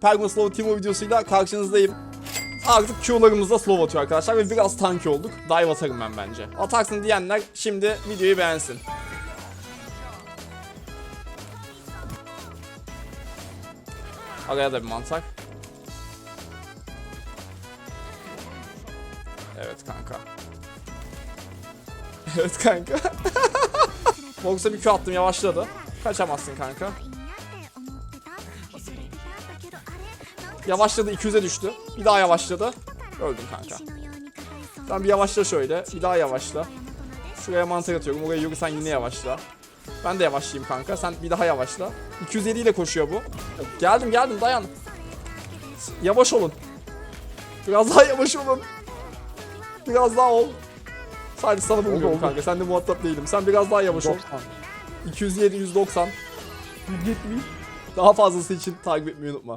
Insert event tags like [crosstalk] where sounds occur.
Perma Slow Timo videosuyla karşınızdayım. Artık Q'larımızda slow atıyor arkadaşlar ve biraz tanki olduk. Dive atarım ben bence. Atarsın diyenler şimdi videoyu beğensin. Araya da bir mantar. Evet kanka. [laughs] Evet kanka. [laughs] Box'a bir Q attım yavaşladı. Kaçamazsın kanka. Yavaşladı 200'e düştü. Bir daha yavaşladı. Öldüm kanka. Sen bir yavaşla şöyle. Bir daha yavaşla. Şuraya mantar atıyorum. Oraya yürü sen yine yavaşla. Ben de yavaşlayayım kanka. Sen bir daha yavaşla. 207 ile koşuyor bu. Geldim geldim dayan. Yavaş olun. Biraz daha yavaş olun. Biraz daha ol. Sadece sana oldu. kanka. Sen de muhatap değilim. Sen biraz daha yavaş ol. 90. 207 190. 170. Daha fazlası için takip etmeyi unutma.